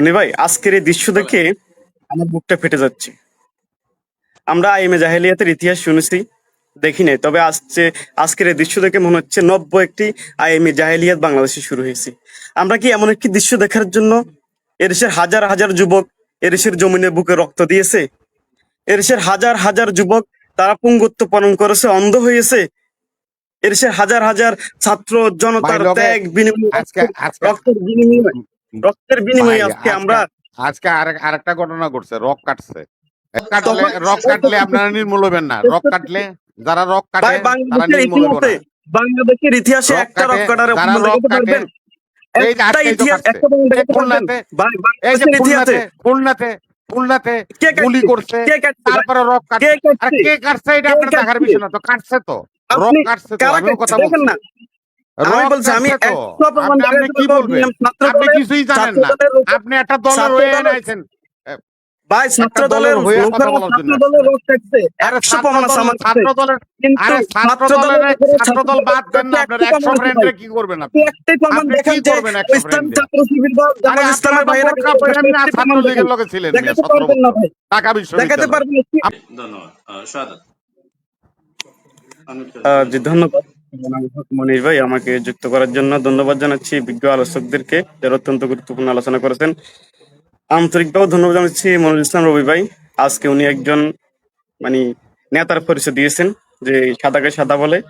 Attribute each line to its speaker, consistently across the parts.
Speaker 1: মানে ভাই আজকের এই দৃশ্য দেখে আমার বুকটা ফেটে যাচ্ছে। আমরা আইএমএ জাহেলিয়াতের ইতিহাস শুনেছি দেখি নাই তবে আসছে আজকের এই দৃশ্য দেখে মনে হচ্ছে নব্য একটি আইএমএ জাহেলিয়াত বাংলাদেশে শুরু হয়েছে। আমরা কি এমন একটি দৃশ্য দেখার জন্য এদেশের হাজার হাজার যুবক এদেশের জমিনের বুকে রক্ত দিয়েছে? এদেশের হাজার হাজার যুবক তারা পুঙ্গত্ব পালন করেছে অন্ধ হয়েছে? এদেশের হাজার হাজার ছাত্র জনতার ত্যাগ বিনিময় রক্তের বিনিময় রক্তের বিনিময়ে আজকে আমরা
Speaker 2: আজকে আরেকটা ঘটনা ঘটছে রক কাটছে। কাটলে রক কাটলে আপনারা নির্মূল হবেন না রক কাটলে যারা রক কাটে তারা নির্মূল হবে
Speaker 1: বাংলাদেশের ইতিহাসে একটা রক কাটার
Speaker 2: রক
Speaker 1: দেখাতে পারবেন।
Speaker 2: এই যে
Speaker 1: একটা
Speaker 2: আজকেই তো
Speaker 1: ইতিহাস
Speaker 2: কাটছে।
Speaker 1: একটা বন্ধু
Speaker 2: এই
Speaker 1: দেখাতে পারবেন।
Speaker 2: খুলনাতে
Speaker 1: ভাই
Speaker 2: এই যে
Speaker 1: বাংলাদেশের ইতিহাসে
Speaker 2: খুলনাতে খুলনাতে খুলনাতে
Speaker 1: কে
Speaker 2: গুলি করছে
Speaker 1: কে কাটছে? ভাই?
Speaker 2: তারপরে রক কাটছে।
Speaker 1: কে কাটছে?
Speaker 2: এটা আপনার দেখার বিষয় না তো কাটছে তো। রক কাটছে তো কথা
Speaker 1: কাটছে? দেখেন
Speaker 2: বলছি।
Speaker 1: না। আমি বলছি আমি
Speaker 2: আপনি আপনি কি বলবেন? আপনি কিছুই জানেন না। আপনি একটা দলের হয়ে
Speaker 1: ভাই ছাত্র দলের জি ধন্যবাদ। মনির ভাই আমাকে যুক্ত করার জন্য ধন্যবাদ জানাচ্ছি। বিজ্ঞ আলোচকদেরকে যারা অত্যন্ত গুরুত্বপূর্ণ আলোচনা করেছেন। আন্তরিকভাবে ধন্যবাদ জানাচ্ছি মনিরুল ইসলাম রবি ভাই। আজকে উনি একজন মানে নেতার পরিচয় দিয়েছেন যে সাদাকে সাদা বলে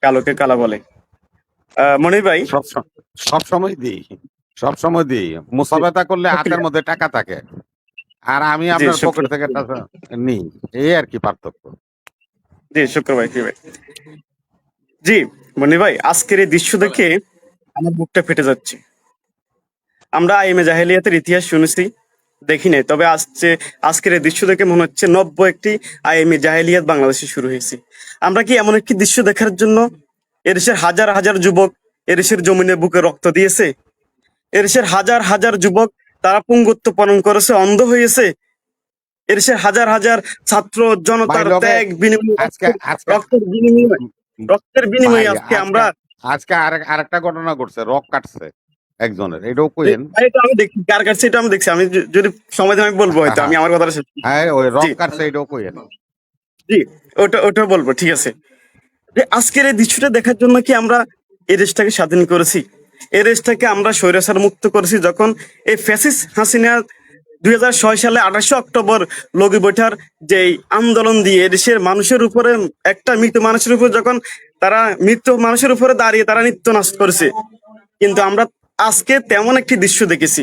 Speaker 1: কালোকে কালা বলে। আহ, মনির ভাই?
Speaker 2: সব সম- সময় দিই সব সময় দিই। মুসাবেতা করলে হাতের মধ্যে টাকা থাকে। আর আমি আপনার। পকেট থেকে টাকা নিই এই আর কি পার্থক্য।
Speaker 1: জি শুক্রবার জি ভাই। জি মনির ভাই আজকের এই দৃশ্য দেখে আমার বুকটা ফেটে যাচ্ছে। আমরা আইএমএ জাহেলিয়াতের ইতিহাস শুনেছি দেখি নাই তবে আসছে আজকের এই দৃশ্য দেখে মনে হচ্ছে নব্য একটি আইএমএ জাহেলিয়াত বাংলাদেশে শুরু হয়েছে। আমরা কি এমন একটি দৃশ্য দেখার জন্য এদেশের হাজার হাজার যুবক এদেশের জমিনের বুকে রক্ত দিয়েছে? এদেশের হাজার হাজার যুবক তারা পুঙ্গত্ব পালন করেছে অন্ধ হয়েছে? এদেশের হাজার হাজার ছাত্র জনতার ত্যাগ বিনিময় রক্তের বিনিময় রক্তের বিনিময়ে আজকে আমরা
Speaker 2: আজকে আরেক আরেকটা ঘটনা ঘটছে রক কাটছে একজনের এটাও কইেন?
Speaker 1: এটা আমি দেখছি কার কাছে এটা আমি দেখছি আমি যদি সময় আমি বলব হয়তো আমি আমার কথাটা শেষ
Speaker 2: হ্যাঁ ওই রক। কাটছে এটাও কইেন।
Speaker 1: জি ওটা ওটা বলব ঠিক আছে। যে আজকের এই দৃশ্যটা দেখার জন্য কি আমরা এই দেশটাকে স্বাধীন করেছি? এই দেশটাকে আমরা স্বৈরাচার মুক্ত করেছি যখন এই ফ্যাসিস হাসিনা দুই হাজার ছয় সালে আঠাশে অক্টোবর লগি বৈঠার যে আন্দোলন দিয়ে দেশের মানুষের উপরে একটা মৃত মানুষের উপর যখন তারা মৃত মানুষের উপরে দাঁড়িয়ে তারা নৃত্য নাচ করেছে। কিন্তু আমরা আজকে তেমন একটি দৃশ্য দেখেছি।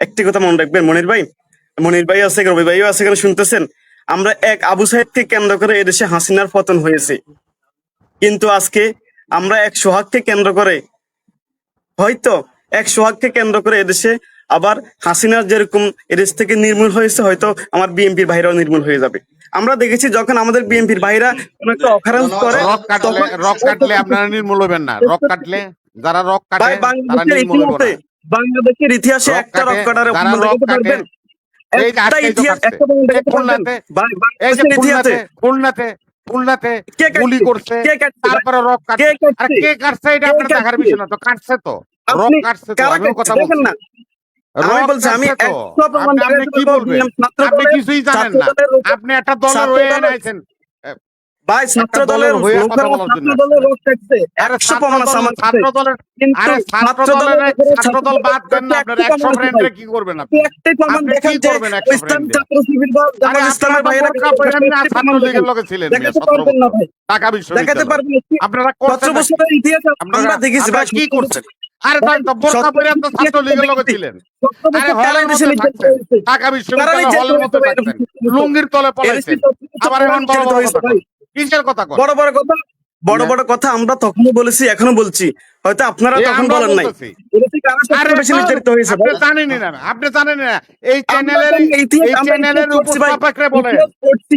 Speaker 1: একটি কথা মনে রাখবেন, মনির ভাই। মনির ভাই আছে, রবি ভাইও আছে, এখানে শুনতেছেন। আমরা এক আবু সাহেবকে কেন্দ্র করে এদেশে হাসিনার পতন হয়েছে। কিন্তু আজকে আমরা এক সোহাগকে কেন্দ্র করে, হয়তো এক সোহাগকে কেন্দ্র করে এদেশে আবার হাসিনার যেরকম এদেশ থেকে নির্মূল হয়েছে হয়তো আমার বিএনপির ভাইরাও নির্মূল হয়ে যাবে। আমরা দেখেছি যখন আমাদের বিএনপির ভাইরা কোনো একটা অকারেন্স করে
Speaker 2: রক কাটলে আপনারা নির্মূল হবেন না। রক কাটলে যারা রক কাটে তারা নির্মূল হবে
Speaker 1: বাংলাদেশের ইতিহাসে একটা রক কাটার
Speaker 2: রক
Speaker 1: একটা ইতিহাস একটা
Speaker 2: খুলনাতে,
Speaker 1: বাংলাদেশের
Speaker 2: খুলনাতে গুলি করছে
Speaker 1: কে কাটছে? ভাই?
Speaker 2: তারপরে রক কাটছে।
Speaker 1: কাটছে?
Speaker 2: কে কাটছে এটা আপনার দেখার? বিষয় না তো কাটছে তো। রক কাটছে তো আমিও কথা বলছি।
Speaker 1: না। আমি বলছি আমি
Speaker 2: আপনি- কি বলবেন? আপনি কিছুই জানেন না। আপনি একটা দলের হয়ে
Speaker 1: দলের-
Speaker 2: আইছেন
Speaker 1: ভাই ছাত্র দলের
Speaker 2: দলের হয়ে কথা
Speaker 1: লোকেরা
Speaker 2: বলার জন্য
Speaker 1: ছাত্র দলের রোগ কাটছে
Speaker 2: আরে
Speaker 1: একশো
Speaker 2: ছাত্র
Speaker 1: প্রমাণ আছে
Speaker 2: দল
Speaker 1: আমার কাছে
Speaker 2: ছাত্র দলের
Speaker 1: কিন্তু
Speaker 2: আরে ছাত্র দলের ছাত্র দল বাদ দেন না আপনার একশো ফ্রেন্ডে কি করবেন আপনি?
Speaker 1: আপনি একটাই প্রমাণ
Speaker 2: আপনি
Speaker 1: দেখান
Speaker 2: কি
Speaker 1: যে
Speaker 2: করবেন একশো
Speaker 1: ইসলাম
Speaker 2: friend-এ?
Speaker 1: ছাত্র শিবির বা
Speaker 2: আরে
Speaker 1: জামাত ইসলামের
Speaker 2: আপনারা তো
Speaker 1: ভাইয়েরা
Speaker 2: বোরকা পরে আমি না
Speaker 1: একটাই
Speaker 2: ছাত্র
Speaker 1: প্রমাণ
Speaker 2: লীগের
Speaker 1: দেখান।
Speaker 2: লগে ছিলেন মিয়া,
Speaker 1: দেখাতে পারবেন না ভাই। দেখাতে পারবেন
Speaker 2: আপনারা
Speaker 1: দেখেছি ভাই
Speaker 2: আপনারা কি করছেন? আরে তো বোরকা পরে তো ছাত্র লীগের ছিলেন। আরে হলের মধ্যে
Speaker 1: দেশে নির্যাতিত
Speaker 2: থাকছেন
Speaker 1: হয়েছে?
Speaker 2: ঢাকা বিশ্ববিদ্যালয় হলের মধ্যে
Speaker 1: নির্যাতিত
Speaker 2: লুঙ্গির তলে পলাইছেন। আবার এখন বড় বড় কথা। কিসের কথা
Speaker 1: বড় বড় কথা বড় বড় কথা আমরা তখনও বলেছি এখনও বলছি। হয়তো আপনারা তখন বলেন নাই।
Speaker 2: আপনি জানেনই না আপনি না। এই চ্যানেলের এই চ্যানেলের। উপস্থাপকরা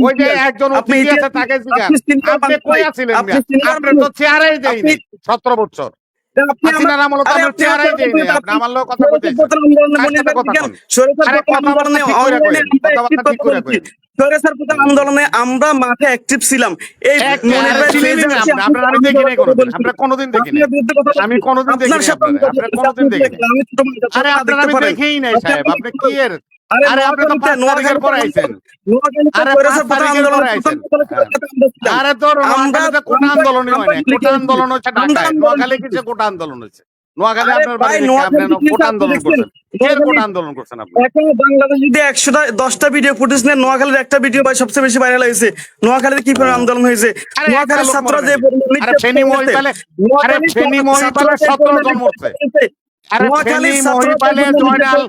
Speaker 2: ওই যে একজন
Speaker 1: আপনি
Speaker 2: অতিথি আছে
Speaker 1: ইতিহাস-
Speaker 2: তাকে জিজ্ঞাসা
Speaker 1: আপনি senior
Speaker 2: আপনি
Speaker 1: মানুষ
Speaker 2: কই আছিলেন
Speaker 1: আপনি
Speaker 2: মিয়া?
Speaker 1: senior
Speaker 2: আপনি তো চেয়ারেই দেয়নি
Speaker 1: আপনি-
Speaker 2: বছর।
Speaker 1: আন্দোলনে আমরা
Speaker 3: মাঠে অ্যাক্টিভ ছিলাম। এই
Speaker 2: কোনোদিন।
Speaker 3: বলছি।
Speaker 2: আমরা। কোনোদিন দেখি নাই।
Speaker 3: আপনার বিরুদ্ধে
Speaker 2: আমি কোনোদিন দেখি
Speaker 3: আপনার
Speaker 2: নাই
Speaker 3: সাথে আমি
Speaker 2: আপনারে,
Speaker 3: কথা
Speaker 2: আপনারা
Speaker 3: বলছি,
Speaker 2: কোনোদিন
Speaker 3: আপনি
Speaker 2: দেখি নাই।
Speaker 3: দেখলেন, আমি ছোট মানুষ,
Speaker 2: আরে
Speaker 3: আপনারা
Speaker 2: আপনারা আমি দেখেই নাই সাহেব। আপনি কি এর?
Speaker 3: আরে
Speaker 2: আপনি তো
Speaker 3: নোয়াখালীতে-
Speaker 2: পাঁচ তারিখের পরে আইছেন। আরে তোর কোটা হয় না কোটা আন্দোলন হচ্ছে ঢাকায়। নোয়াখালী কিছু কোটা আন্দোলন হচ্ছে নোয়াখালী আপনার বাড়ি আপনি কোটা আন্দোলন করছেন।
Speaker 3: নোয়াখালীর একটা ভিডিও ভাই সবচেয়ে বেশি ভাইরাল হয়েছে। নোয়াখালীতে কি পরিমাণ আন্দোলন হয়েছে? নোয়াখালীর ছাত্র যে
Speaker 2: আরে আরে ফেনী মহিপালে আরে জয়নাল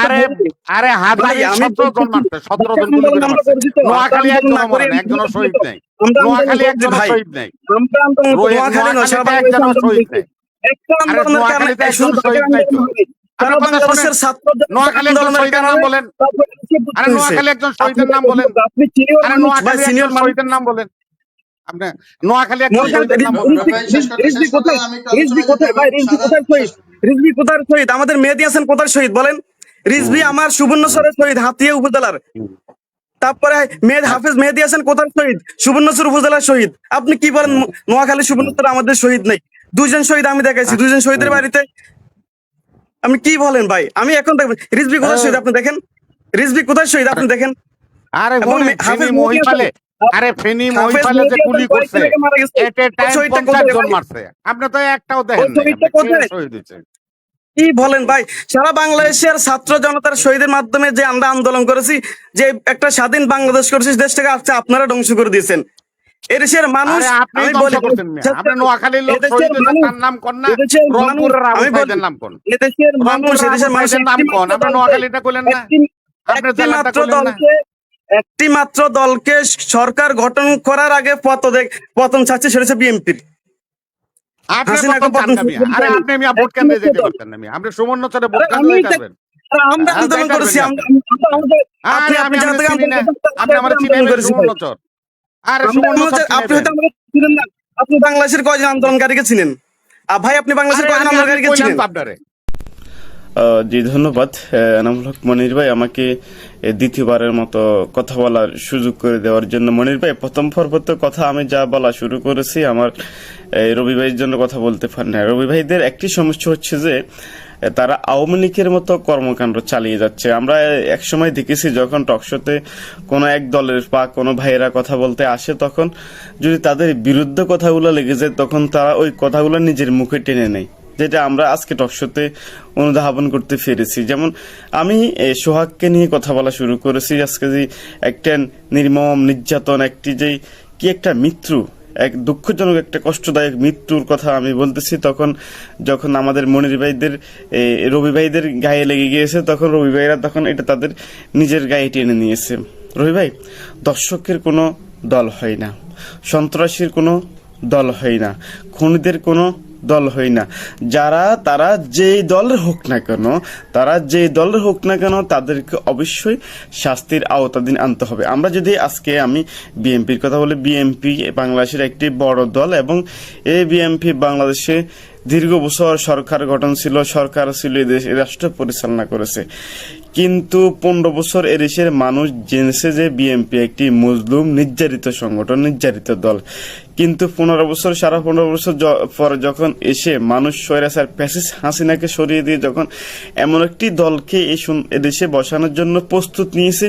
Speaker 2: আরে আরে হাজারি সতেরো জন মারছে সতেরো জন গুলি করে মারছে। নোয়াখালী শহীদ নেই। শহীদ নেই। নোয়াখালীতে শহীদ নেই। আরে নোয়াখালীতে একজন শহীদ তো। শোনেন।
Speaker 3: ছাত্র
Speaker 2: নোয়াখালী একজন শহীদের নাম বলেন। আরে নোয়াখালী
Speaker 3: আপনি
Speaker 2: শহীদের নাম বলেন। নোয়াখালী?
Speaker 4: আমি
Speaker 3: শহীদ? আমাদের মেহেদি হাসান কোথায় শহীদ বলেন? আমার শহীদ হাতিয়া উপজেলার। তারপরে মেহেদ হাফেজ মেহেদি হাসান কোথায় শহীদ? উপজেলার শহীদ। আপনি কি বলেন নোয়াখালী সুবর্ণচর আমাদের শহীদ নেই? দুজন শহীদ আমি দেখাইছি দুজন শহীদের বাড়িতে। আপনি কি বলেন ভাই? আমি এখন দেখবেন রিজভি কোথায় শহীদ আপনি দেখেন? রিজভি কোথায় শহীদ আপনি দেখেন?
Speaker 2: আরে
Speaker 3: হাফেজ
Speaker 2: মহিপালে আরে ফেনী মহিপালে যে গুলি করছে। এট এ টাইম
Speaker 3: শহীদটা
Speaker 2: পঞ্চাশ
Speaker 3: কোথায়
Speaker 2: জন মারছে। আপনি তো একটাও দেখেন কে
Speaker 3: বলেন ভাই সারা বাংলাদেশের ছাত্র জনতার শহীদের মাধ্যমে যে আমরা আন্দোলন করেছি যে একটা স্বাধীন বাংলাদেশ করেছি দেশটাকে আজকে আপনারা ধ্বংস করে দিয়েছেন। এদেশের মানুষ আমি বলি এদেশের মানুষ-
Speaker 2: তার নাম না।
Speaker 3: এদেশের মানুষ- মানুষের
Speaker 2: নাম কোন আপনি নোয়াখালীটা কইলেন না। আপনি জেলাটা কইলেন না।
Speaker 3: একটি মাত্র দলকে সরকার গঠন করার আগে পতন পতন চাচ্ছে সেটা হচ্ছে বিএনপির
Speaker 2: আপনি
Speaker 3: আমরা আন্দোলন করেছি বাংলাদেশের কয়জন আন্দোলনকারীকে চিনেন? আর ভাই আপনি বাংলাদেশের কয়জন আন্দোলনকারীকে চিনেন?
Speaker 1: জি ধন্যবাদ। আহ, এনামুল হক মনির ভাই আমাকে দ্বিতীয়বারের মতো কথা বলার সুযোগ করে দেওয়ার জন্য মনির ভাই, প্রথম পর্বত কথা আমি যা বলা শুরু করেছি, আমার রবি ভাইয়ের জন্য কথা বলতে পারি না রবি ভাইদের একটি সমস্যা হচ্ছে যে, তারা আওয়ামী লীগের মতো কর্মকাণ্ড চালিয়ে যাচ্ছে। আমরা এক সময় দেখেছি যখন টকশোতে কোনো এক দলের বা কোনো ভাইয়েরা কথা বলতে আসে, তখন যদি তাদের বিরুদ্ধে কথাগুলো লেগে যায়, তখন তারা ওই কথাগুলো নিজের মুখে টেনে নেয়। যেটা আমরা আজকে টকশোতে অনুধাবন করতে পেরেছি। যেমন, আমি সোহাগকে নিয়ে কথা বলা শুরু করেছি, আজকে যে একটা নির্মম, নির্যাতন, একটি যে কি একটা মৃত্যু, এক দুঃখজনক, একটা কষ্টদায়ক মৃত্যুর কথা আমি বলতেছি, তখন যখন আমাদের মনির ভাইদের রবি ভাইদের গায়ে লেগে গিয়েছে, তখন রবি ভাইরা তখন এটা তাদের নিজের গায়ে টেনে নিয়েছে। রবি ভাই, দর্শকের কোনো দল হয় না, সন্ত্রাসীর কোনো দল হয় না, খুনিদের কোনো দল হয় না। যারা, তারা যেই দলের হোক না কেন, তারা যেই দলের হোক না কেন, তাদেরকে অবশ্যই শাস্তির আওতাধীন আনতে হবে। আমরা যদি আজকে আমি বিএনপির কথা বলি, বিএনপি বাংলাদেশের একটি বড় দল এবং এই বিএনপি বাংলাদেশে দীর্ঘ বছর সরকার গঠন ছিল, সরকার ছিল দেশ রাষ্ট্র পরিচালনা করেছে। কিন্তু পনেরো বছর এদেশের মানুষ জেনেছে যে বিএনপি একটি মজলুম নির্যাতিত সংগঠন, নির্যাতিত দল। কিন্তু পনেরো বছর সারা পনেরো বছর পর যখন এসে মানুষ স্বৈরাচার প্যাসিস হাসিনাকে সরিয়ে দিয়ে যখন এমন একটি দলকে এই দেশে বসানোর জন্য প্রস্তুত নিয়েছে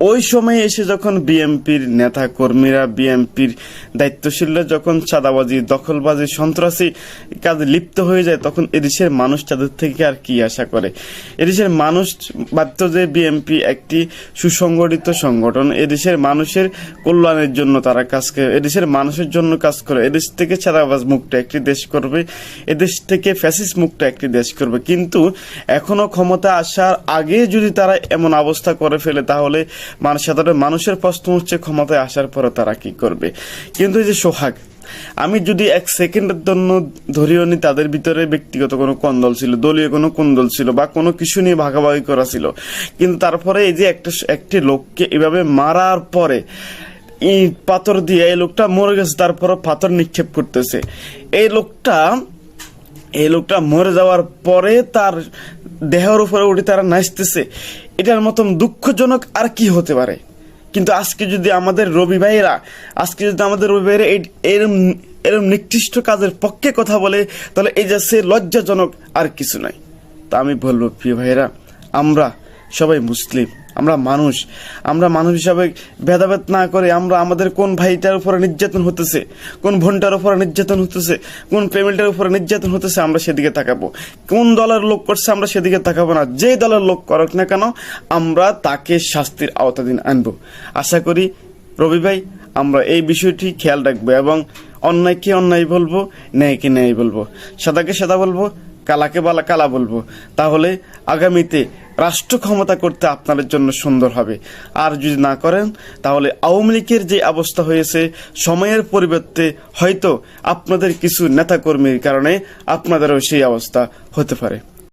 Speaker 1: ওই সময় এসে যখন বিএনপির নেতা কর্মীরা বিএনপির দায়িত্বশীলরা যখন চাঁদাবাজি, দখলবাজি, সন্ত্রাসী কাজে লিপ্ত হয়ে যায়, তখন এদেশের মানুষ তাদের থেকে আর কি আশা করে? এদেশের মানুষ বাধ্য যে বিএনপি একটি সুসংগঠিত সংগঠন, এদেশের মানুষের কল্যাণের জন্য তারা কাজ করে, এদেশের মানুষের জন্য কাজ করে, এদেশ থেকে চাঁদাবাজ মুক্ত একটি দেশ করবে, এদেশ থেকে ফ্যাসিস মুক্ত একটি দেশ করবে। কিন্তু এখনও ক্ষমতা আসার আগে যদি তারা এমন অবস্থা করে ফেলে, তাহলে মানুষ সাধারণ মানুষের প্রশ্ন হচ্ছে, ক্ষমতায় আসার পরে তারা কি করবে? কিন্তু এই যে সোহাগ, আমি যদি এক সেকেন্ডের জন্য ধরিও নি, তাদের ভিতরে ব্যক্তিগত কোনো কন্দল ছিল, দলীয় কোনো কন্দল ছিল বা কোনো কিছু নিয়ে ভাগাভাগি করা ছিল। কিন্তু তারপরে এই যে একটা একটি লোককে এভাবে মারার পরে পাথর দিয়ে এই লোকটা মরে গেছে তারপরে পাথর নিক্ষেপ করতেছে। এই লোকটা এই লোকটা মরে যাওয়ার পরে তার দেহের উপরে উঠে তারা নাচতেছে। এটার মতন দুঃখজনক আর কি হতে পারে? কিন্তু আজকে যদি আমাদের রবি ভাইয়েরা, আজকে যদি আমাদের রবি ভাইয়েরা এরম এরম নিকৃষ্ট কাজের পক্ষে কথা বলে, তাহলে এই যে সে লজ্জাজনক আর কিছু নাই। তা আমি বলব, প্রিয় ভাইয়েরা, আমরা সবাই মুসলিম। আমরা মানুষ। আমরা মানুষ হিসাবে ভেদাভেদ না করে আমরা আমাদের কোন ভাইটার উপরে নির্যাতন হতেছে, কোন বোনটার উপরে নির্যাতন হতেছে, কোন প্রেমিলটার উপরে নির্যাতন হতেছে, আমরা সেদিকে তাকাবো। কোন দলের লোক করছে, আমরা সেদিকে তাকাবো না। যে দলের লোক করুক না কেন, আমরা তাকে শাস্তির আওতাধীন আনব। আশা করি, রবি ভাই, আমরা এই বিষয়টি খেয়াল রাখব এবং অন্যায়কে অন্যায় বলব, ন্যায়কে ন্যায় বলব। সাদাকে সাদা বলব, কালাকে বালা কালা বলব। তাহলে আগামীতে রাষ্ট্র ক্ষমতা করতে আপনাদের জন্য সুন্দর হবে। আর যদি না করেন, তাহলে আওয়ামী লীগের যে অবস্থা হয়েছে, সময়ের পরিবর্তে হয়তো আপনাদের কিছু নেতাকর্মীর কারণে আপনাদেরও সেই অবস্থা হতে পারে।